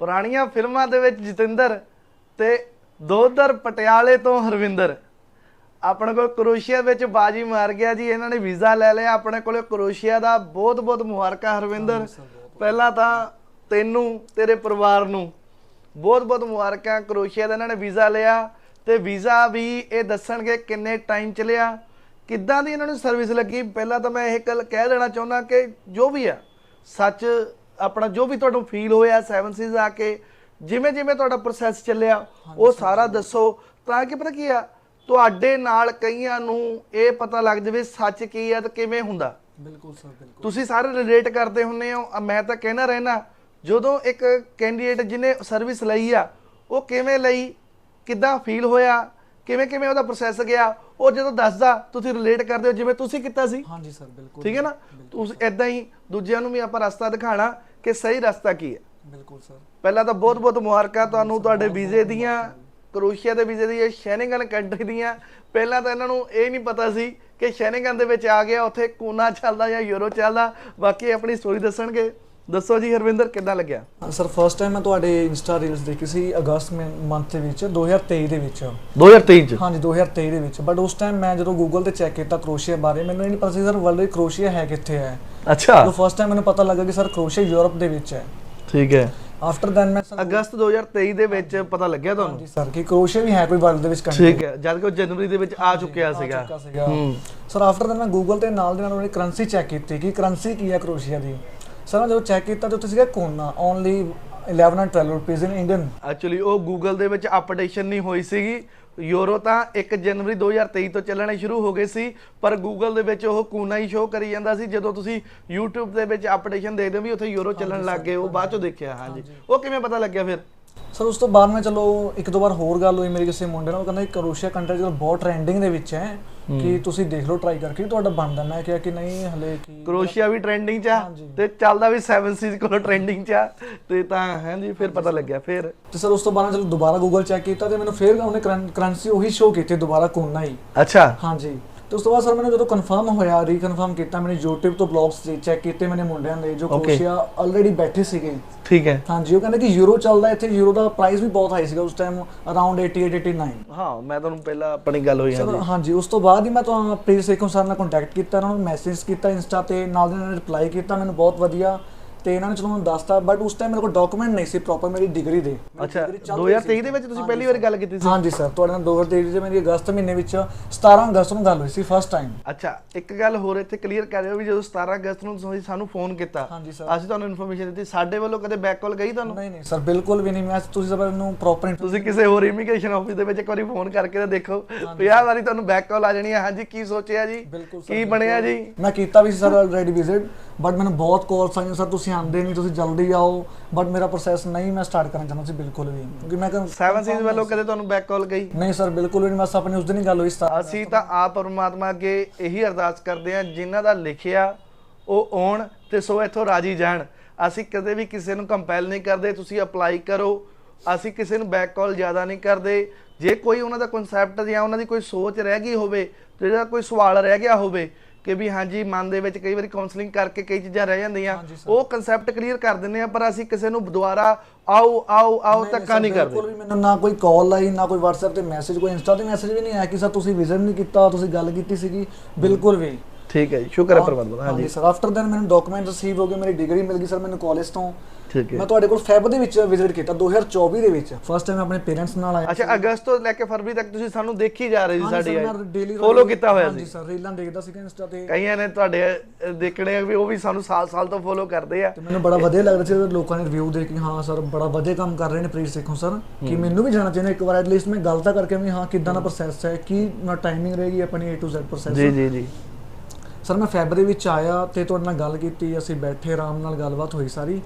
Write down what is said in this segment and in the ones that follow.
ਪੁਰਾਣੀਆਂ ਫਿਲਮਾਂ ਦੇ ਵਿੱਚ ਜਤਿੰਦਰ ਤੇ ਦੋਦਰ ਪਟਿਆਲੇ ਤੋਂ ਹਰਵਿੰਦਰ। ਆਪਣੇ ਕੋਲ ਕਰੋਸ਼ੀਆ ਵਿੱਚ ਬਾਜੀ ਮਾਰ ਗਿਆ ਜੀ ਇਹਨਾਂ ਨੇ ਵੀਜ਼ਾ ਲੈ ਲਿਆ। ਆਪਣੇ ਕੋਲੇ ਕਰੋਸ਼ੀਆ ਦਾ ਬਹੁਤ ਬਹੁਤ ਮੁਬਾਰਕਾਂ ਹਰਵਿੰਦਰ। ਪਹਿਲਾਂ ਤਾਂ ਤੈਨੂੰ ਤੇਰੇ ਪਰਿਵਾਰ ਨੂੰ ਬਹੁਤ ਬਹੁਤ ਮੁਬਾਰਕਾਂ। ਕਰੋਸ਼ੀਆ ਦਾ ਇਹਨਾਂ ਨੇ ਵੀਜ਼ਾ ਲਿਆ ਤੇ ਵੀਜ਼ਾ ਵੀ ਇਹ ਦੱਸਣਗੇ ਕਿੰਨੇ ਟਾਈਮ ਚ ਲਿਆ ਕਿੱਦਾਂ ਦੀ ਇਹਨਾਂ ਨੂੰ ਸਰਵਿਸ ਲੱਗੀ। ਪਹਿਲਾਂ ਤਾਂ ਮੈਂ ਇਹ ਗੱਲ ਕਹਿ ਦੇਣਾ ਚਾਹੁੰਦਾ ਕਿ ਜੋ ਵੀ ਆ ਸੱਚ ਆਪਣਾ ਜੋ ਵੀ ਤੁਹਾਨੂੰ ਫੀਲ ਹੋਇਆ 7 ਸੀਜ਼ ਆ ਕੇ ਜਿਵੇਂ ਜਿਵੇਂ ਤੁਹਾਡਾ ਪ੍ਰੋਸੈਸ ਚੱਲਿਆ ਉਹ ਸਾਰਾ ਦੱਸੋ। ਤਾਂ ਕਿ ਪਤਾ ਕੀ ਆ ਤੁਹਾਡੇ ਨਾਲ ਕਈਆਂ ਨੂੰ ਇਹ ਪਤਾ ਲੱਗ ਜਾਵੇ ਸੱਚ ਕੀ ਆ ਤੇ ਕਿਵੇਂ ਹੁੰਦਾ। ਬਿਲਕੁਲ ਸਰ ਬਿਲਕੁਲ। ਤੁਸੀਂ ਸਾਰੇ ਰਿਲੇਟ ਕਰਦੇ ਹੁੰਨੇ ਹੋ। ਮੈਂ ਤਾਂ ਕਹਿਣਾ ਰਹਿਣਾ ਜਦੋਂ ਇੱਕ ਕੈਂਡੀਡੇਟ ਜਿਹਨੇ ਸਰਵਿਸ ਲਈ ਆ ਉਹ ਕਿਵੇਂ ਲਈ ਕਿੱਦਾਂ ਫੀਲ ਹੋਇਆ ਕਿਵੇਂ ਕਿਵੇਂ ਉਹਦਾ ਪ੍ਰੋਸੈਸ ਗਿਆ ਉਹ ਜਦੋਂ ਦੱਸਦਾ ਤੁਸੀਂ ਰਿਲੇਟ ਕਰਦੇ ਹੋ ਜਿਵੇਂ ਤੁਸੀਂ ਕੀਤਾ ਸੀ। ਹਾਂਜੀ ਸਰ ਬਿਲਕੁਲ। ਠੀਕ ਹੈ ਨਾ? ਤੁਸੀਂ ਇਦਾਂ ਹੀ ਦੂਜਿਆਂ ਨੂੰ ਵੀ ਆਪਾਂ ਰਸਤਾ ਦਿਖਾਣਾ। ਕਿ ਸਹੀ ਰਸਤਾ ਕੀ ਹੈ? ਬਿਲਕੁਲ ਸਰ। ਪਹਿਲਾਂ ਤਾਂ ਬਹੁਤ ਬਹੁਤ ਮੁਬਾਰਕਾਂ ਤੁਹਾਨੂੰ ਤੁਹਾਡੇ ਵੀਜ਼ੇ ਦੀਆਂ ਕਰੋਸ਼ੀਆ ਦੇ ਵੀਜ਼ੇ ਦੀਆਂ ਸ਼ੈਨਿੰਗਨ ਕੰਟਰੀ ਦੀਆਂ। ਪਹਿਲਾਂ ਤਾਂ ਇਹਨਾਂ ਨੂੰ ਇਹ ਨਹੀਂ ਪਤਾ ਸੀ ਕਿ ਸ਼ੈਨਿੰਗਨ ਦੇ ਵਿੱਚ ਆ ਗਿਆ ਉੱਥੇ ਕੂਨਾ ਚੱਲਦਾ ਜਾਂ ਯੂਰੋ ਚੱਲਦਾ। ਬਾਕੀ ਆਪਣੀ ਸਟੋਰੀ ਦੱਸਣਗੇ। ਦੱਸੋ ਜੀ ਹਰਵਿੰਦਰ ਕਿੱਦਾਂ ਲੱਗਿਆ? ਸਰ ਫਸਟ ਟਾਈਮ ਮੈਂ ਤੁਹਾਡੇ ਇੰਸਟਾ ਰੀਲਸ ਦੇਖੀ ਸੀ ਅਗਸਤ ਮੰਥ ਦੇ ਵਿੱਚ 2023 ਦੇ ਵਿੱਚ। 2023 ਚ? ਹਾਂਜੀ 2023 ਦੇ ਵਿੱਚ। ਬਟ ਉਸ ਟਾਈਮ ਮੈਂ ਜਦੋਂ ਗੂਗਲ ਤੇ ਚੈੱਕ ਕੀਤਾ ਕਰੋਸ਼ੀਆ ਬਾਰੇ ਮੈਨੂੰ ਇਹ ਨਹੀਂ ਪਤਾ ਸੀ ਸਰ ਵਰਲਡ ਕਰੋਸ਼ੀਆ ਹੈ ਕਿੱਥੇ ਹੈ। ਅੱਛਾ। ਜਦੋਂ ਫਸਟ ਟਾਈਮ ਮੈਨੂੰ ਪਤਾ ਲੱਗਾ ਕਿ ਸਰ ਕਰੋਸ਼ੀਆ ਯੂਰਪ ਦੇ ਵਿੱਚ ਹੈ। ਠੀਕ ਹੈ। ਆਫਟਰ ਦੈਨ ਮੈਂ ਅਗਸਤ 2023 ਦੇ ਵਿੱਚ ਪਤਾ ਲੱਗਿਆ ਤੁਹਾਨੂੰ? ਹਾਂਜੀ ਸਰ ਕਿ ਕਰੋਸ਼ੀਆ ਵੀ ਹੈ ਕੋਈ ਵਰਲਡ ਦੇ ਵਿੱਚ ਕੰਟਰੀ ਠੀਕ ਹੈ ਜਦ ਕਿ ਉਹ ਜਨਵਰੀ ਦੇ ਵਿੱਚ ਆ ਚੁੱਕਿਆ ਸੀਗਾ। ਚੁੱਕਾ ਸੀਗਾ। ਹੂੰ। ਸਰ ਆਫਟਰ ਦੈਨ ਮੈਂ ਗੂਗਲ ਤੇ ਨਾਲ ਦੇ ਨਾਲ ਉਹਨੇ ਕਰੰਸੀ ਚੈੱਕ ਕੀਤੀ ਕਿ ਕਰੰਸੀ ਕੀ ਹੈ ਕਰੋਸ਼ੀਆ ਦੀ। ਸਰ ਮੈਂ ਜਦੋਂ ਚੈੱਕ ਕੀਤਾ ਤੇ ਉੱਥੇ ਸੀਗਾ ਕੋਨਾ only 11 and 12 rupees in Indian actually ਉਹ ਗੂਗਲ ਦੇ ਵਿੱਚ ਅਪਡੇਸ਼ਨ ਨਹੀਂ ਹੋਈ ਸੀਗੀ। ਯੂਰੋ ਤਾਂ 1 ਜਨਵਰੀ 2023 ਤੋਂ ਚੱਲਣੇ ਸ਼ੁਰੂ ਹੋ ਗਏ ਸੀ ਪਰ ਗੂਗਲ ਦੇ ਵਿੱਚ ਉਹ ਕੂਨਾ ਹੀ ਸ਼ੋ ਕਰੀ ਜਾਂਦਾ ਸੀ ਜਦੋਂ ਤੁਸੀਂ YouTube ਦੇ ਵਿੱਚ ਅਪਡੇਸ਼ਨ ਦੇਖਦੇ ਹੋ ਵੀ ਉੱਥੇ ਯੂਰੋ ਚੱਲਣ ਲੱਗ ਗਏ ਉਹ ਬਾਅਦ ਚੋਂ ਦੇਖਿਆ ਹਾਂਜੀ। ਉਹ ਕਿਵੇਂ ਪਤਾ ਲੱਗਿਆ ਫਿਰ? ਸਰ ਉਸ ਤੋਂ ਬਾਅਦ ਮੈਂ ਚਲੋ ਇੱਕ ਦੋ ਵਾਰ ਹੋਰ ਗੱਲ ਹੋਈ ਮੇਰੀ ਕਿਸੇ ਮੁੰਡੇ ਨਾਲ ਉਹ ਕਹਿੰਦਾ ਕਿ ਕਰੋਸ਼ੀਆ ਕੰਟਰੀ ਜਿਹੜਾ ਬਹੁਤ ਟ੍ਰੈਂਡਿੰਗ ਦੇ ਵਿੱਚ ਹੈ ਕਿ ਤੁਸੀਂ ਦੇਖ ਲਓ ਟਰਾਈ ਕਰਕੇ ਤੁਹਾਡਾ ਬਣਦਾ ਮੈਂ ਕਿਹਾ ਕਿ ਨਹੀਂ ਹਲੇ ਕੀ ਕਰੋਸ਼ੀਆ ਵੀ ਟ੍ਰੈਂਡਿੰਗ 'ਚ ਆ ਤੇ ਚੱਲਦਾ ਵੀ 7 ਸੀਜ਼ ਕੋਲ ਟ੍ਰੈਂਡਿੰਗ 'ਚ ਆ ਤੇ ਤਾਂ ਹਾਂਜੀ ਫਿਰ ਪਤਾ ਲੱਗਿਆ ਫਿਰ। ਤੇ ਸਰ ਉਸ ਤੋਂ ਬਾਅਦ ਚਲੋ ਦੁਬਾਰਾ ਗੂਗਲ ਚੈੱਕ ਕੀਤਾ ਤੇ ਮੈਨੂੰ ਫਿਰ ਉਹਨੇ ਕਰੰਸੀ ਉਹੀ ਸ਼ੋ ਕੀਤੀ ਦੁਬਾਰਾ ਕੋਨਾ ਹੀ ਅੱਛਾ। ਹਾਂਜੀ। ਤੇ ਉਸ ਤੋਂ ਬਾਅਦ ਸਰ ਮੈਨੂੰ ਜਦੋਂ ਕਨਫਰਮ ਹੋਇਆ ਰੀਕਨਫਰਮ ਕੀਤਾ ਮੈंने YouTube ਤੋਂ ਬਲੌਗਸ ਚੈੱਕ ਕੀਤੇ ਮੈंने ਮੁੰਡਿਆਂ ਦੇ ਜੋ Okay. ਕਰੋਸ਼ੀਆ ਆਲਰੇਡੀ ਬੈਠੇ ਸੀਗੇ। ਠੀਕ ਹੈ। ਹਾਂਜੀ ਉਹ ਕਹਿੰਦੇ ਕਿ ਯੂਰੋ ਚੱਲਦਾ ਇੱਥੇ ਯੂਰੋ ਦਾ ਪ੍ਰਾਈਸ ਵੀ ਬਹੁਤ ਹਾਈ ਸੀਗਾ ਉਸ ਟਾਈਮ ਅਰਾਊਂਡ 88 89 ਹਾਂ ਮੈਂ ਤੁਹਾਨੂੰ ਪਹਿਲਾਂ ਆਪਣੀ ਗੱਲ ਹੋਈ ਸਰ ਹਾਂਜੀ। ਹਾਂਜੀ ਉਸ ਤੋਂ ਬਾਅਦ ਹੀ ਮੈਂ ਤੁਹਾਨੂੰ ਪ੍ਰੀਤ ਸੇਖੋਂ ਸਰ ਨਾਲ ਕੰਟੈਕਟ ਕੀਤਾ ਉਹਨਾਂ ਨੂੰ ਮੈਸੇਜ ਕੀਤਾ ਇੰਸਟਾ ਤੇ ਨਾਲ ਦੇ ਨਾਲ ਰਿਪਲਾਈ ਕੀਤਾ ਮੈਨੂੰ ਬਹੁਤ ਵਧੀਆ ਤੇ ਇਹਨਾਂ ਨੇ ਚਲੋ ਮੈਨੂੰ ਦੱਸਤਾ ਬਟ ਉਸ ਟਾਈਮ ਮੇਰੇ ਕੋਲ ਡਾਕੂਮੈਂਟ ਨਹੀਂ ਸੀ ਪ੍ਰੋਪਰ ਮੇਰੀ ਡਿਗਰੀ ਦੇ। ਅੱਛਾ 2023 ਦੇ ਵਿੱਚ ਤੁਸੀਂ ਪਹਿਲੀ ਵਾਰ ਗੱਲ ਕੀਤੀ ਸੀ? ਹਾਂਜੀ ਸਰ ਤੁਹਾਡੇ ਨਾਲ 2023 ਦੇ ਮੇਰੀ ਅਗਸਤ ਮਹੀਨੇ ਵਿੱਚ 17 ਅਗਸਤ ਨੂੰ ਗੱਲ ਹੋਈ ਸੀ ਫਸਟ ਟਾਈਮ ਅੱਛਾ ਇੱਕ ਗੱਲ ਹੋਰ ਇੱਥੇ ਕਲੀਅਰ ਕਰਿਓ ਵੀ ਜਦੋਂ 17 ਅਗਸਤ ਨੂੰ ਤੁਸੀਂ ਸਾਨੂੰ ਫੋਨ ਕੀਤਾ ਹਾਂਜੀ ਅਸੀਂ ਤੁਹਾਨੂੰ ਇਨਫੋਰਮੇਸ਼ਨ ਦਿੱਤੀ ਸਾਡੇ ਵੱਲੋਂ ਕਦੇ ਬੈਕ ਕਾਲ ਗਈ ਤੁਹਾਨੂੰ? ਨਹੀਂ ਨਹੀਂ ਸਰ ਬਿਲਕੁਲ ਵੀ ਨਹੀਂ ਮੈਂ ਤੁਸੀਂ ਸਭ ਨੂੰ ਪ੍ਰੋਪਰ ਤੁਸੀਂ ਕਿਸੇ ਹੋਰ ਇਮੀਗ੍ਰੇਸ਼ਨ ਆਫਿਸ ਦੇ ਵਿੱਚ ਇੱਕ ਵਾਰੀ ਫੋਨ ਕਰਕੇ ਤਾਂ ਦੇਖੋ 50 ਵਾਰੀ ਤੁਹਾਨੂੰ ਬੈਕ ਕਾਲ ਆ ਜਾਣੀ ਹੈ ਹਾਂਜੀ ਕੀ ਸੋਚਿਆ ਜੀ? ਬਿਲਕੁਲ ਕੀ ਬਣਿਆ ਜੀ? ਮੈਂ ਕੀਤਾ ਵੀ ਸੀ ਸਰ ਆਲਰੇਡੀ ਵਿਜ਼ਿਟ ਬਟ ਮੈਨੂੰ ਬਹੁਤ ਕਾਲਸ ਆਈਆਂ ਸਰ ਤੁਸੀਂ ਆਉਂਦੇ ਨਹੀਂ ਤੁਸੀਂ ਜਲਦੀ ਆਓ ਬਟ ਮੇਰਾ ਪ੍ਰੋਸੈਸ ਨਹੀਂ ਮੈਂ ਸਟਾਰਟ ਕਰਨਾ ਚਾਹੁੰਦਾ ਸੀ ਬਿਲਕੁਲ ਵੀ ਕਿਉਂਕਿ ਮੈਂ ਕਿਹਾ- 7 ਸੀਜ਼ ਵੱਲੋਂ ਕਦੇ ਤੁਹਾਨੂੰ ਬੈਕ ਕਾਲ ਗਈ ਨਹੀਂ ਸਰ ਬਿਲਕੁਲ ਵੀ ਨਹੀਂ ਬਸ ਆਪਣੀ ਉਸ ਦਿਨ ਹੀ ਗੱਲ ਹੋਈ ਸਟਾਰਟ ਅਸੀਂ ਤਾਂ ਆਪ ਪਰਮਾਤਮਾ ਅੱਗੇ ਇਹੀ ਅਰਦਾਸ ਕਰਦੇ ਹਾਂ ਜਿਨ੍ਹਾਂ ਦਾ ਲਿਖਿਆ ਉਹ ਆਉਣ ਤੇ ਸੋ ਇੱਥੋਂ ਰਾਜੀ ਜਾਣ। ਅਸੀਂ ਕਦੇ ਵੀ ਕਿਸੇ ਨੂੰ ਕੰਪੈਲ ਨਹੀਂ ਕਰਦੇ ਤੁਸੀਂ ਅਪਲਾਈ ਕਰੋ। ਅਸੀਂ ਕਿਸੇ ਨੂੰ ਬੈਕ ਕਾਲ ਜ਼ਿਆਦਾ ਨਹੀਂ ਕਰਦੇ। ਜੇ ਕੋਈ ਉਹਨਾਂ ਦਾ ਕਨਸੈਪਟ ਜਾਂ ਉਹਨਾਂ ਦੀ ਕੋਈ ਸੋਚ ਰਹਿ ਗਈ ਹੋਵੇ ਜਿਹੜਾ ਕੋਈ ਸਵਾਲ ਰਹਿ ਗਿਆ ਹੋਵੇ ਕਿ ਵੀ ਹਾਂਜੀ ਮਨ ਦੇ ਵਿੱਚ ਕਈ ਵਾਰੀ ਕਾਉਂਸਲਿੰਗ ਕਰਕੇ ਕਈ ਚੀਜ਼ਾਂ ਰਹਿ ਜਾਂਦੀਆਂ। ਉਹ ਕਨਸੈਪਟ ਕਲੀਅਰ ਕਰ ਦਿੰਦੇ ਆ ਪਰ ਅਸੀਂ ਕਿਸੇ ਨੂੰ ਦੁਬਾਰਾ ਆਓ ਆਓ ਆਓ ਧੱਕਾ ਨਹੀਂ ਕਰਦੇ। ਬਿਲਕੁਲ ਵੀ ਮੈਨੂੰ ਨਾ ਕੋਈ ਕਾਲ ਆਈ ਨਾ ਕੋਈ WhatsApp ਤੇ ਮੈਸੇਜ ਕੋਈ ਇੰਸਟਾ ਤੇ ਮੈਸੇਜ ਵੀ ਨਹੀਂ ਆਇਆ ਕਿ ਸਰ ਤੁਸੀਂ ਵਿਜ਼ਿਟ ਨਹੀਂ ਕੀਤਾ ਤੁਸੀਂ ਗੱਲ ਕੀਤੀ ਸੀਗੀ। ਬਿਲਕੁਲ ਵੀ। ਠੀਕ ਹੈ ਜੀ ਸ਼ੁਕਰ ਹੈ ਪਰਮਾਤਮਾ ਹਾਂਜੀ। ਸਰ ਆਫਟਰ ਦੈਨ ਮੈਨੂੰ ਡਾਕੂਮੈਂਟ ਰਿਸੀਵ ਹੋ ਗਏ ਮੇਰੀ ਡਿਗਰੀ ਮਿਲ ਗਈ ਸਰ ਮੈਨੂੰ ਕਾਲਜ ਤੋਂ। ਠੀਕ ਹੈ। ਮੈਂ ਤੁਹਾਡੇ ਕੋਲ ਫੈਬ ਦੇ ਵਿੱਚ ਵਿਜ਼ਿਟ ਕੀਤਾ 2024 ਦੇ ਵਿੱਚ। ਫਸਟ ਟਾਈਮ ਆਪਣੇ ਪੇਰੈਂਟਸ ਨਾਲ ਆਇਆ ਅੱਛਾ ਅਗਸਤ ਤੋਂ ਲੈ ਕੇ ਫਰਵਰੀ ਤੱਕ ਤੁਸੀਂ ਸਾਨੂੰ ਦੇਖੀ ਜਾ ਰਹੇ ਸੀ ਸਾਡੀ ਡੇਲੀ ਫੋਲੋ ਕੀਤਾ ਹੋਇਆ ਹਾਂਜੀ ਸੀ। ਸਰ ਰੀਲਾਂ ਦੇਖਦਾ ਸੀ ਇੰਸਟਾ ਤੇ। ਕਈਆਂ ਨੇ ਤੁਹਾਡੇ ਦੇਖਣੇ ਆ ਵੀ ਉਹ ਵੀ ਸਾਨੂੰ ਸਾਲ-ਸਾਲ ਤੋਂ ਫੋਲੋ ਕਰਦੇ ਆ। ਤੇ ਮੈਨੂੰ ਬੜਾ ਵਧੀਆ ਲੱਗ ਰਿਹਾ ਸੀ ਲੋਕਾਂ ਨੇ ਰਿਵਿਊ ਦੇ ਕੇ ਹਾਂ ਸਰ ਬੜਾ ਵਧੀਆ ਕੰਮ ਕਰ ਰਹੇ ਨੇ ਪ੍ਰੀਤ ਸੇਖੋਂ ਸਰ ਕਿ ਮੈਨੂੰ ਵੀ ਜਾਣਾ ਚਾਹੀਦਾ ਇੱਕ ਵਾਰ ਐਟਲੀਸਟ ਮੈਂ ਗੱਲ ਤਾਂ ਕਰਕੇ ਵੀ ਹਾਂ ਕਿੱਦਾਂ ਦਾ ਪ੍ਰੋਸੈਸ ਹੈ ਕੀ ਨਾ ਟਾਈਮਿੰਗ ਰਹੇਗੀ ਆਪਣੀ A to Z ਪ੍ਰੋਸੈਸ ਜੀ ਜੀ ਜੀ। ਸਰ ਮੈਂ ਫੈਬਰੀ ਵਿੱਚ ਆਇਆ ਤੇ ਤੁਹਾਡੇ ਨਾਲ ਗੱਲ ਕੀਤੀ ਅਸੀਂ ਬੈਠੇ ਆਰਾਮ ਨਾਲ ਗੱਲਬਾਤ ਹੋਈ ਸਾਰੀ।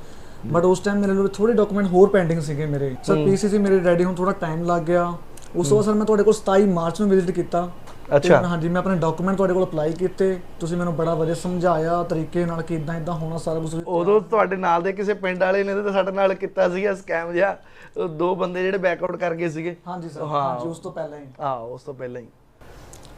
ਬਟ ਉਸ ਟਾਈਮ ਮੇਰੇ ਕੋਲ ਥੋੜੇ ਡਾਕੂਮੈਂਟ ਹੋਰ ਪੈਂਡਿੰਗ ਸੀਗੇ ਮੇਰੇ। ਸਰ ਪੀਸੀਸੀ ਮੇਰੇ ਰੈਡੀ ਹੋਣ ਥੋੜਾ ਟਾਈਮ ਲੱਗ ਗਿਆ। ਉਸ ਤੋਂ ਬਾਅਦ ਸਰ ਮੈਂ ਤੁਹਾਡੇ ਕੋਲ 27 ਮਾਰਚ ਨੂੰ ਵਿਜ਼ਿਟ ਕੀਤਾ। ਅੱਛਾ। ਹਾਂਜੀ ਮੈਂ ਆਪਣੇ ਡਾਕੂਮੈਂਟ ਤੁਹਾਡੇ ਕੋਲ ਅਪਲਾਈ ਕੀਤੇ। ਤੁਸੀਂ ਮੈਨੂੰ ਬੜਾ ਵਧੀਆ ਸਮਝਾਇਆ ਤਰੀਕੇ ਨਾਲ ਕਿ ਇਦਾਂ ਇਦਾਂ ਹੋਣਾ ਸਾਰਾ ਕੁਝ ਉਦੋਂ ਤੁਹਾਡੇ ਨਾਲ ਦੇ ਕਿਸੇ ਪਿੰਡ ਵਾਲੇ ਨੇ ਤਾਂ ਸਾਡੇ ਨਾਲ ਕੀਤਾ ਸੀਗਾ ਸਕੈਮ ਜਿਹਾ। ਦੋ ਬੰਦੇ ਜਿਹੜੇ ਬੈਕਆਊਟ ਕਰ ਗਏ ਸੀਗੇ। ਹਾਂਜੀ ਸਰ। ਹਾਂਜੀ ਉਸ ਤੋਂ ਪਹਿਲਾਂ ਹੀ। ਹਾਂ ਉਸ ਤੋਂ ਪਹਿਲਾਂ ਹੀ।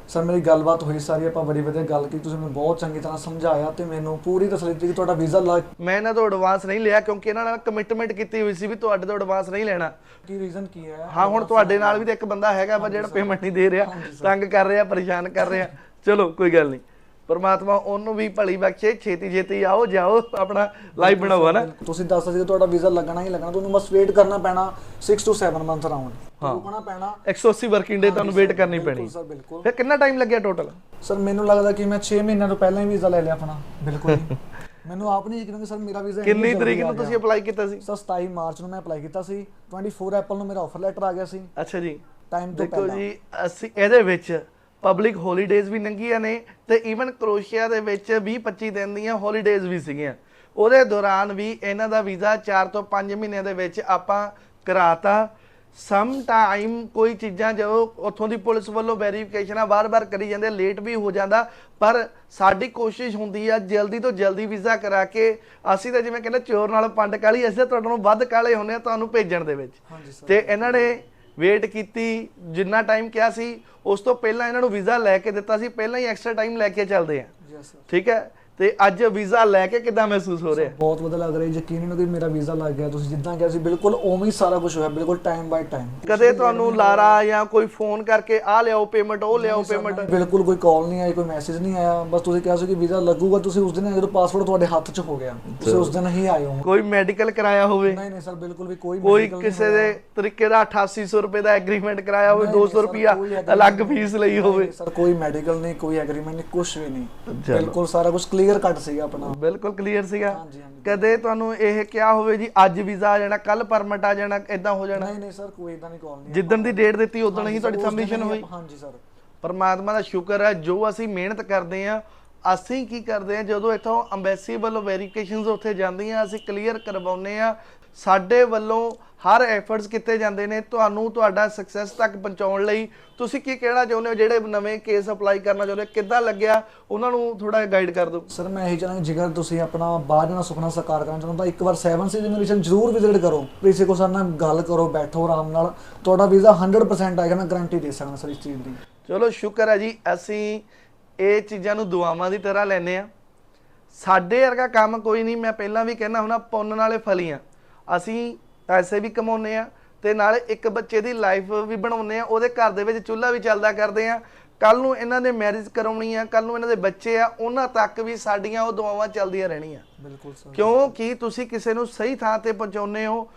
ਸਰ ਮੇਰੀ ਗੱਲਬਾਤ ਹੋਈ ਸਾਰੀ ਆਪਾਂ ਬੜੀ ਵਧੀਆ ਗੱਲ ਕੀਤੀ ਤੁਸੀਂ ਮੈਨੂੰ ਬਹੁਤ ਚੰਗੀ ਤਰ੍ਹਾਂ ਸਮਝਾਇਆ ਤੇ ਮੈਨੂੰ ਪੂਰੀ ਤਸੱਲੀ ਦਿੱਤੀ ਕਿ ਤੁਹਾਡਾ ਵੀਜ਼ਾ ਲੱਗ ਮੈਂ ਇਹਨਾਂ ਤੋਂ ਐਡਵਾਂਸ ਨਹੀਂ ਲਿਆ ਕਿਉਂਕਿ ਇਹਨਾਂ ਨਾਲ ਕਮਿਟਮੈਂਟ ਕੀਤੀ ਹੋਈ ਸੀ ਵੀ ਤੁਹਾਡੇ ਤੋਂ ਐਡਵਾਂਸ ਨਹੀਂ ਲੈਣਾ। ਕੀ ਰੀਜ਼ਨ ਕੀ ਹੈ? ਹਾਂ ਹੁਣ ਤੁਹਾਡੇ ਨਾਲ ਵੀ ਤਾਂ ਇੱਕ ਬੰਦਾ ਹੈਗਾ ਵਾ ਜਿਹੜਾ ਪੇਮੈਂਟ ਨਹੀਂ ਦੇ ਰਿਹਾ ਤੰਗ ਕਰ ਰਿਹਾ ਪਰੇਸ਼ਾਨ ਕਰ ਰਿਹਾ। ਚਲੋ ਕੋਈ ਗੱਲ ਨਹੀਂ। ਪਰਮਾਤਮਾ ਉਹਨੂੰ ਵੀ ਭਲੀ ਬਖਸ਼ੇ ਛੇਤੀ ਛੇਤੀ ਆਓ ਜਾਓ ਆਪਣਾ ਲਾਈਫ ਬਣਾਓ ਨਾ ਤੁਸੀਂ ਦੱਸ ਸੀ ਕਿ ਤੁਹਾਡਾ ਵੀਜ਼ਾ ਲੱਗਣਾ ਹੀ ਲੱਗਣਾ ਤੁਹਾਨੂੰ ਬਸ ਵੇਟ ਕਰਨਾ ਪੈਣਾ 6 ਤੋਂ 7 ਮੰਥ ਅਰਾਊਂਡ ਰੁਕਣਾ ਪੈਣਾ। 180 ਵਰਕਿੰਗ ਡੇ ਤੁਹਾਨੂੰ ਵੇਟ ਕਰਨੀ ਪੈਣੀ। ਸਰ ਬਿਲਕੁਲ। ਫਿਰ ਕਿੰਨਾ ਟਾਈਮ ਲੱਗਿਆ ਟੋਟਲ ਸਰ ਮੈਨੂੰ ਲੱਗਦਾ ਕਿ ਮੈਂ 6 ਮਹੀਨਿਆਂ ਤੋਂ ਪਹਿਲਾਂ ਹੀ ਵੀਜ਼ਾ ਲੈ ਲਿਆ ਆਪਣਾ ਬਿਲਕੁਲ। ਮੈਨੂੰ ਆਪ ਨਹੀਂ ਯਕੀਨ ਕਿ ਸਰ ਮੇਰਾ ਵੀਜ਼ਾ ਕਿੰਨੀ ਤਰੀਕ ਨੂੰ ਤੁਸੀਂ ਅਪਲਾਈ ਕੀਤਾ ਸੀ? ਸਰ 27 ਮਾਰਚ ਨੂੰ ਮੈਂ ਅਪਲਾਈ ਕੀਤਾ ਸੀ। 24 ਅਪ੍ਰੈਲ ਨੂੰ ਮੇਰਾ ਆਫਰ ਲੈਟਰ ਆ ਗਿਆ ਸੀ। ਅੱਛਾ ਜੀ। ਟਾਈਮ ਤੋਂ ਦੇਖੋ ਪਹਿਲਾਂ। ਜੀ ਅਸੀਂ ਇਹਦੇ ਵਿੱਚ ਪਬਲਿਕ ਹੌਲੀਡੇਜ਼ ਵੀ ਲੰਘੀਆਂ ਨੇ ਤੇ ਈਵਨ ਕਰੋਸ਼ੀਆ ਦੇ ਵਿੱਚ 20 25 ਦਿਨ ਦੀਆਂ ਹੌਲੀਡੇਜ਼ ਵੀ ਸੀਗੀਆਂ। ਉਹਦੇ ਦੌਰਾਨ ਵੀ ਇਹਨਾਂ ਦਾ ਵੀਜ਼ਾ 4 ਤੋਂ 5 ਮਹੀਨਿਆਂ ਦੇ ਵਿੱਚ ਆਪਾਂ ਕਰਾਤਾ। ਸਮ ਟਾਈਮ ਕੋਈ ਚੀਜ਼ਾਂ ਜਦੋਂ ਉੱਥੋਂ ਦੀ ਪੁਲਿਸ ਵੱਲੋਂ ਵੈਰੀਫਿਕੇਸ਼ਨਾਂ ਬਾਰ-ਬਾਰ ਕਰੀ ਜਾਂਦੇ ਲੇਟ ਵੀ ਹੋ ਜਾਂਦਾ ਪਰ ਸਾਡੀ ਕੋਸ਼ਿਸ਼ ਹੁੰਦੀ ਆ ਜਲਦੀ ਤੋਂ ਜਲਦੀ ਵੀਜ਼ਾ ਕਰਾ ਕੇ ਅਸੀਂ ਤਾਂ ਜਿਵੇਂ ਕਹਿੰਦੇ ਚੋਰ ਨਾਲ ਪੰਡ ਕਾਲੀ ਅਸੀਂ ਤਾਂ ਤੁਹਾਡੇ ਨੂੰ ਵੱਧ ਕਾਲੇ ਹੁੰਦੇ ਆ ਤੁਹਾਨੂੰ ਭੇਜਣ ਦੇ ਵਿੱਚ। ਤੇ ਇਹਨਾਂ ਨੇ ਵੇਟ ਕੀਤੀ ਜਿੰਨਾ ਟਾਈਮ ਕਿਹਾ ਸੀ ਉਸ ਤੋਂ ਪਹਿਲਾਂ ਇਹਨਾਂ ਨੂੰ ਵੀਜ਼ਾ ਲੈ ਕੇ ਦਿੱਤਾ ਸੀ ਪਹਿਲਾਂ ਹੀ ਐਕਸਟਰਾ ਟਾਈਮ ਲੈ ਕੇ ਚੱਲਦੇ ਆ। ਠੀਕ ਹੈ? ਤੇ ਅੱਜ ਵੀਜ਼ਾ ਲੈ ਕੇ ਕਿਦਾਂ ਮਹਿਸੂਸ ਹੋ ਰਿਹਾ? ਬਹੁਤ ਵਧੀਆ ਲੱਗ ਰਿਹਾ ਯਕੀਨ ਨਹੀਂ ਕਿ ਮੇਰਾ ਵੀਜ਼ਾ ਲੱਗ ਗਿਆ ਤੁਸੀਂ ਜਿੱਦਾਂ ਕਿਹਾ ਸੀ ਬਿਲਕੁਲ ਉਵੇਂ ਹੀ ਸਾਰਾ ਕੁਝ ਹੋਇਆ ਬਿਲਕੁਲ ਟਾਈਮ ਬਾਈ ਟਾਈਮ ਕਦੇ ਤੁਹਾਨੂੰ ਲਾਰਾ ਜਾਂ ਕੋਈ ਫੋਨ ਕਰਕੇ ਆ ਲਿਆਓ ਪੇਮੈਂਟ ਉਹ ਲਿਆਓ ਪੇਮੈਂਟ ਬਿਲਕੁਲ ਕੋਈ ਕਾਲ ਨਹੀਂ ਆਈ ਕੋਈ ਮੈਸੇਜ ਨਹੀਂ ਆਇਆ ਬਸ ਤੁਸੀਂ ਕਿਹਾ ਸੀ ਕਿ ਵੀਜ਼ਾ ਲੱਗੂਗਾ ਤੁਸੀਂ ਉਸ ਦਿਨ ਜਦੋਂ ਪਾਸਪੋਰਟ ਤੁਹਾਡੇ ਹੱਥ 'ਚ ਹੋ ਗਿਆ ਤੁਸੀਂ ਉਸ ਦਿਨ ਹੀ ਆਏ ਹੋ। ਕੋਈ ਮੈਡੀਕਲ ਕਰਾਇਆ ਹੋਵੇ? ਨਹੀਂ ਨਹੀਂ ਸਰ ਬਿਲਕੁਲ ਵੀ ਕੋਈ ਕੋਈ ਕਿਸੇ। ਦੇ ਤਰੀਕੇ ਦਾ 8800 ਰੁਪਏ ਦਾ ਐਗਰੀਮੈਂਟ ਕਰਾਇਆ ਹੋਵੇ ਨਹੀਂ, 200 ਸਰ, ਰੁਪਿਆ ਅਲੱਗ। ਫੀਸ ਲਈ ਹੋਵੇ। ਸਰ ਕੋਈ ਮੈਡੀਕਲ ਨਹੀਂ ਕੋਈ ਐਗਰੀਮੈਂਟ ਨਹੀਂ ਕੁਝ ਵੀ ਨਹੀਂ। ਬਿਲਕੁਲ ਸਾਰਾ ਕੁਝ ਕਲੀਅਰ ਕੱਟ ਸੀਗਾ ਆਪਣਾ। ਬਿਲਕੁਲ ਕਲੀਅਰ ਸੀਗਾ। ਹਾਂਜੀ ਹਾਂਜੀ। ਕਦੇ ਤੁਹਾਨੂੰ ਇਹ ਕਿਹਾ ਹੋਵੇ ਜੀ ਅੱਜ ਵੀਜ਼ਾ ਆ ਜਾਣਾ ਕੱਲ ਪਰਮਿਟ ਆ ਜਾਣਾ ਇਦਾਂ ਹੋ ਜਾਣਾ? ਨਹੀਂ ਨਹੀਂ ਸਰ ਕੋਈ ਇਦਾਂ ਨਹੀਂ ਕਾਲ ਨਹੀਂ ਜਿੱਦਣ ਦੀ ਡੇਟ ਦਿੱਤੀ ਉਦੋਂ ਹੀ ਤੁਹਾਡੀ ਸਬਮਿਸ਼ਨ ਹੋਈ। ਹਾਂਜੀ ਸਰ। ਪਰਮਾਤਮਾ ਦਾ ਸ਼ੁਕਰ ਹੈ ਜੋ ਅਸੀਂ ਮਿਹਨਤ ਕਰਦੇ ਆ ਅਸੀਂ ਕੀ ਕਰਦੇ ਆ ਜਦੋਂ ਇੱਥੋਂ ਅੰਬੈਸੀ ਵੱਲੋਂ ਵੈਰੀਫਿਕੇਸ਼ਨਸ ਉੱਥੇ ਜਾਂਦੀਆਂ ਅਸੀਂ ਕਲੀਅਰ ਕਰਵਾਉਨੇ ਆ ਸਾਡੇ ਵੱਲੋਂ ਹਰ ਐਫਰਟਸ ਕੀਤੇ ਜਾਂਦੇ ਨੇ ਤੁਹਾਨੂੰ ਤੁਹਾਡਾ ਸਕਸੈਸ ਤੱਕ ਪਹੁੰਚਾਉਣ ਲਈ। ਤੁਸੀਂ ਕੀ ਕਹਿਣਾ ਚਾਹੁੰਦੇ ਹੋ? ਜਿਹੜੇ ਨਵੇਂ ਕੇਸ ਅਪਲਾਈ ਕਰਨਾ ਚਾਹੁੰਦੇ ਹੋ ਕਿੱਦਾਂ ਲੱਗਿਆ? ਉਹਨਾਂ ਨੂੰ ਥੋੜਾ ਗਾਈਡ ਕਰ ਦਿਓ। ਸਰ ਮੈਂ ਇਹੀ ਚਾਹਾਂਗਾ ਜੇਕਰ ਤੁਸੀਂ ਆਪਣਾ ਬਾਹਰ ਜਾਣਾ ਸੁਪਨਾ ਸਾਕਾਰ ਕਰਨਾ ਚਾਹੁੰਦੇ ਤਾਂ ਇੱਕ ਵਾਰ 7 ਸੀ ਜਨਰੇਸ਼ਨ ਜ਼ਰੂਰ ਵਿਜ਼ਿਟ ਕਰੋ। ਪ੍ਰੀਸੇ ਕੋ ਸਰ ਨਾਲ ਗੱਲ ਕਰੋ ਬੈਠੋ ਆਰਾਮ ਨਾਲ। ਤੁਹਾਡਾ ਵੀਜ਼ਾ 100% ਆਏਗਾ ਮੈਂ ਗਾਰੰਟੀ ਦੇ ਸਕਦਾ ਸਰ ਇਸ ਚੀਜ਼ ਦੀ। ਚਲੋ ਸ਼ੁਕਰ ਹੈ ਜੀ ਅਸੀਂ ਇਹ ਚੀਜ਼ਾਂ ਨੂੰ ਦੁਆਵਾਂ ਦੀ ਤਰ੍ਹਾਂ ਲੈਨੇ ਆ ਸਾਡੇ ਵਰਗਾ ਕੰਮ ਕੋਈ ਨਹੀਂ ਮੈਂ ਪਹਿਲਾਂ ਵੀ ਕਹਿਣਾ ਹੁਣਾ ਪੁੰਨ ਵਾਲੇ ਫਲੀਆਂ। ਅਸੀਂ ਪੈਸੇ ਵੀ ਕਮਾਉਨੇ ਆ ਤੇ ਨਾਲੇ ਇੱਕ ਬੱਚੇ ਦੀ ਲਾਈਫ ਵੀ ਬਣਾਉਨੇ ਆ ਉਹਦੇ ਘਰ ਦੇ ਵਿੱਚ ਚੁੱਲ੍ਹਾ ਵੀ ਚੱਲਦਾ ਕਰਦੇ ਆ ਕੱਲ ਨੂੰ ਇਹਨਾਂ ਦੇ ਮੈਰਿਜ ਕਰਾਉਣੀ ਆ ਕੱਲ ਨੂੰ ਇਹਨਾਂ ਦੇ ਬੱਚੇ ਆ ਉਹਨਾਂ ਤੱਕ ਵੀ ਸਾਡੀਆਂ ਉਹ ਦੁਆਵਾਂ ਚੱਲਦੀਆਂ ਰਹਿਣੀਆਂ। ਬਿਲਕੁਲ ਸਰ। ਕਿਉਂਕਿ ਤੁਸੀਂ ਕਿਸੇ ਨੂੰ ਸਹੀ ਥਾਂ ਤੇ ਪਹੁੰਚਾਉਂਦੇ ਹੋ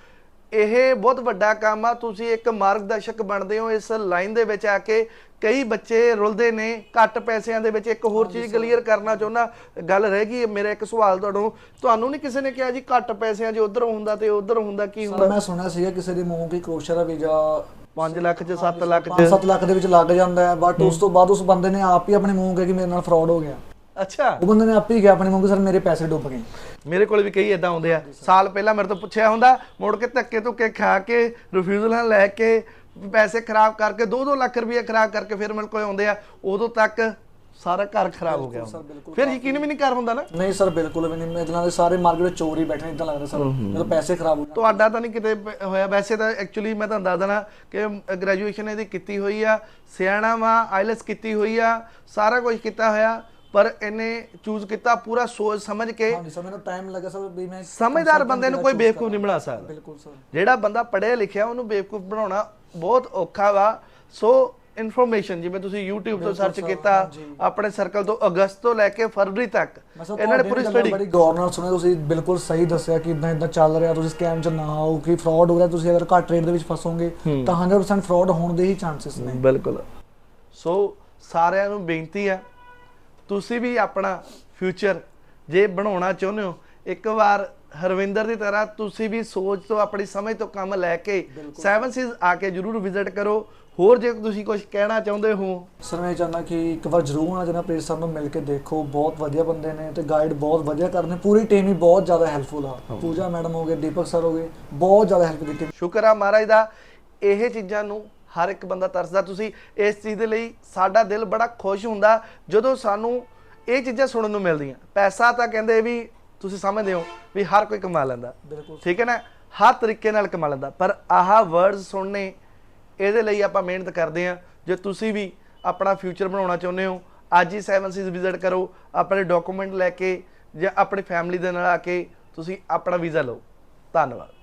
ਇਹ ਬਹੁਤ ਵੱਡਾ ਕੰਮ ਆ। ਤੁਸੀਂ ਇੱਕ ਮਾਰਗਦਰਸ਼ਕ ਬਣਦੇ ਹੋ ਇਸ ਲਾਈਨ ਦੇ ਵਿੱਚ ਆ ਕੇ। ਕਈ ਬੱਚੇ ਰੁਲਦੇ ਨੇ ਘੱਟ ਪੈਸਿਆਂ ਦੇ ਵਿੱਚ। ਇੱਕ ਹੋਰ ਚੀਜ਼ ਕਲੀਅਰ ਕਰਨਾ ਚਾਹੁੰਦਾ ਗੱਲ ਰਹਿ ਗਈ ਮੇਰਾ ਇੱਕ ਸਵਾਲ ਤੁਹਾਨੂੰ। ਤੁਹਾਨੂੰ ਨਹੀਂ ਕਿਸੇ ਨੇ ਕਿਹਾ ਜੀ ਘੱਟ ਪੈਸਿਆਂ 'ਚ ਉਧਰ ਹੁੰਦਾ ਤੇ ਉਧਰ ਹੁੰਦਾ ਕੀ ਹੁੰਦਾ? ਮੈਂ ਸੁਣਿਆ ਸੀਗਾ ਕਿਸੇ ਦੇ ਮੂੰਹ ਕੀ ਦਾ ਵੀਜ਼ਾ 5 ਲੱਖ 'ਚ 7 ਲੱਖ 'ਚ। 5-7 ਲੱਖ ਦੇ ਵਿੱਚ ਲੱਗ ਜਾਂਦਾ ਹੈ ਬਟ ਉਸ ਤੋਂ ਬਾਅਦ ਉਸ ਬੰਦੇ ਨੇ ਆਪ ਹੀ ਆਪਣੇ ਮੂੰਹ ਕਿ ਮੇਰੇ ਨਾਲ ਫਰਾਡ ਹੋ ਗਿਆ। ਅੱਛਾ। ਉਹ ਬੰਦੇ ਨੇ ਆਪ ਹੀ ਕਿਹਾ ਆਪਣੇ ਕਿ ਸਰ ਮੇਰੇ ਪੈਸੇ ਡੁੱਬ ਗਏ। ਮੇਰੇ ਕੋਲ ਵੀ ਕਈ ਇਦਾਂ ਆਉਂਦੇ ਆ। ਸਾਲ ਪਹਿਲਾਂ ਮੇਰੇ ਤੋਂ ਪੁੱਛਿਆ ਹੁੰਦਾ ਮੁੜ ਕੇ ਧੱਕੇ ਧੁੱਕੇ ਖਾ ਕੇ ਰਿਫਿਊਜ਼ਲਾਂ ਲੈ ਕੇ ਪੈਸੇ ਖਰਾਬ ਕਰਕੇ 2-2 ਲੱਖ ਰੁਪਏ ਖਰਾਬ ਕਰਕੇ ਫਿਰ ਮੇਰੇ ਕੋਲ ਆਉਂਦੇ ਆ ਉਦੋਂ ਤੱਕ ਸਾਰਾ ਘਰ ਖਰਾਬ ਹੋ ਗਿਆ ਫਿਰ ਯਕੀਨ ਵੀ ਨਹੀਂ ਕਰ ਹੁੰਦਾ ਨਾ? ਨਹੀਂ ਸਰ ਬਿਲਕੁਲ ਵੀ ਨਹੀਂ। ਇਹਨਾਂ ਦੇ ਸਾਰੇ ਮਾਰਕੀਟ ਵਿੱਚ ਚੋਰੀ ਬੈਠੇ ਨੇ ਇਦਾਂ ਲੱਗਦਾ ਸਰ। ਜਦੋਂ ਪੈਸੇ ਖਰਾਬ ਹੋ ਤੁਹਾਡਾ ਤਾਂ ਨਹੀਂ ਕਿਤੇ ਹੋਇਆ। ਵੈਸੇ ਤਾਂ ਐਕਚੁਅਲੀ ਮੈਂ ਤੁਹਾਨੂੰ ਦੱਸ ਦੇਣਾ ਕਿ ਗ੍ਰੈਜੂਏਸ਼ਨ ਇਹਦੀ ਕੀਤੀ ਹੋਈ ਆ ਸਿਆਣਾ ਵਾ ਆਈਲੈਸ ਕੀਤੀ ਹੋਈ ਆ ਸਾਰਾ ਕੁਝ ਕੀਤਾ ਹੋਇਆ। ਪਰ ਇਹਨੇ ਚੂਜ਼ ਕੀਤਾ ਪੂਰਾ ਸੋਚ ਸਮਝ ਕੇ। ਹਾਂਜੀ ਸਰ ਮੈਨੂੰ ਟਾਈਮ ਲੱਗਾ ਸਰ ਵੀ ਮੈਂ ਸਮਝਦਾਰ ਬੰਦੇ ਨੂੰ ਕੋਈ ਬੇਵਕੂਫ ਨਹੀਂ ਬਣਾ ਸਕਦਾ। ਬਿਲਕੁਲ ਸਰ। ਜਿਹੜਾ ਬੰਦਾ ਪੜ੍ਹਿਆ ਲਿਖਿਆ ਉਹਨੂੰ ਬੇਵਕੂਫ ਬਣਾਉਣਾ ਬਹੁਤ ਔਖਾ ਵਾ। ਸੋ ਇਨਫੋਰਮੇਸ਼ਨ ਜਿਵੇਂ ਤੁਸੀਂ YouTube ਤੋਂ ਸਰਚ ਕੀਤਾ ਆਪਣੇ ਸਰਕਲ ਤੋਂ ਅਗਸਤ ਤੋਂ ਲੈ ਕੇ ਫਰਵਰੀ ਤੱਕ। ਇਹਨਾਂ ਨੇ ਪੂਰੀ ਸਟੱਡੀ ਬੜੀ ਗੌਰ ਨਾਲ ਸੁਣਿਆ ਤੁਸੀਂ ਬਿਲਕੁਲ ਸਹੀ ਦੱਸਿਆ ਕਿ ਇਦਾਂ ਇਦਾਂ ਚੱਲ ਰਿਹਾ ਤੁਸੀਂ ਸਕੈਮ 'ਚ ਨਾ ਆਓ ਕਿ ਫਰਾਡ ਹੋ ਰਿਹਾ ਤੁਸੀਂ ਅਗਰ ਘੱਟ ਰੇਟ ਦੇ ਵਿੱਚ ਫਸੋਗੇ ਤਾਂ 100% ਫਰਾਡ ਹੋਣ ਦੇ ਹੀ ਚਾਂਸਸ ਨੇ। ਬਿਲਕੁਲ। ਸੋ ਸਾਰਿਆਂ ਨੂੰ ਬੇਨਤੀ ਆ ਤੁਸੀਂ ਵੀ ਆਪਣਾ ਫਿਊਚਰ ਜੇ ਬਣਾਉਣਾ ਚਾਹੁੰਦੇ ਹੋ ਇੱਕ ਵਾਰ ਹਰਵਿੰਦਰ ਦੀ ਤਰ੍ਹਾਂ ਤੁਸੀਂ ਵੀ ਸੋਚ ਤੋਂ ਆਪਣੀ ਸਮਝ ਤੋਂ ਕੰਮ ਲੈ ਕੇ ਸੈਵਨ ਸੀਜ਼ ਆ ਕੇ ਜਰੂਰ ਵਿਜ਼ਿਟ ਕਰੋ। ਹੋਰ ਜੇ ਤੁਸੀਂ ਕੁਝ ਕਹਿਣਾ ਚਾਹੁੰਦੇ ਹੋ। ਸਰ ਮੈਂ ਚਾਹੁੰਦਾ ਕਿ ਇੱਕ ਵਾਰ ਜ਼ਰੂਰ ਆਣਾ ਜਨਾ ਪ੍ਰੀਤ ਸਰ ਨੂੰ ਮਿਲ ਕੇ ਦੇਖੋ। ਬਹੁਤ ਵਧੀਆ ਬੰਦੇ ਨੇ ਤੇ ਗਾਈਡ ਬਹੁਤ ਵਧੀਆ ਕਰਦੇ ਪੂਰੀ ਟੀਮ ਹੀ ਬਹੁਤ ਜ਼ਿਆਦਾ ਹੈਲਪਫੁਲ ਆ। ਪੂਜਾ ਮੈਡਮ ਹੋ ਗਏ ਦੀਪਕ ਸਰ ਹੋ ਗਏ ਬਹੁਤ ਜ਼ਿਆਦਾ ਹੈਲਪ ਕੀਤੀ। ਸ਼ੁਕਰ ਆ ਮਹਾਰਾਜ ਦਾ। ਇਹ ਚੀਜ਼ਾਂ ਨੂੰ ਹਰ ਇੱਕ ਬੰਦਾ ਤਰਸਦਾ। ਤੁਸੀਂ ਇਸ ਚੀਜ਼ ਦੇ ਲਈ ਸਾਡਾ ਦਿਲ ਬੜਾ ਖੁਸ਼ ਹੁੰਦਾ ਜਦੋਂ ਸਾਨੂੰ ਇਹ ਚੀਜ਼ਾਂ ਸੁਣਨ ਨੂੰ ਮਿਲਦੀਆਂ। ਪੈਸਾ ਤਾਂ ਕਹਿੰਦੇ ਵੀ ਤੁਸੀਂ ਸਮਝਦੇ ਹੋ ਵੀ ਹਰ ਕੋਈ ਕਮਾ ਲੈਂਦਾ। ਬਿਲਕੁਲ। ਠੀਕ ਹੈ ਨਾ? ਹਰ ਤਰੀਕੇ ਨਾਲ ਕਮਾ ਲੈਂਦਾ। ਪਰ ਆਹ ਵਰਡਸ ਸੁਣਨੇ ਇਹਦੇ ਲਈ ਆਪਾਂ ਮਿਹਨਤ ਕਰਦੇ ਆ ਜੇ ਤੁਸੀਂ ਵੀ ਆਪਣਾ ਫਿਊਚਰ ਬਣਾਉਣਾ ਚਾਹੁੰਦੇ ਹੋ ਅੱਜ ਹੀ 7 ਸੀਜ਼ ਵਿਜ਼ਿਟ ਕਰੋ ਆਪਣੇ ਡਾਕੂਮੈਂਟ ਲੈ ਕੇ ਜਾਂ ਆਪਣੀ ਫੈਮਿਲੀ ਦੇ ਨਾਲ ਆ ਕੇ ਤੁਸੀਂ ਆਪਣਾ ਵੀਜ਼ਾ ਲਓ। ਧੰਨਵਾਦ।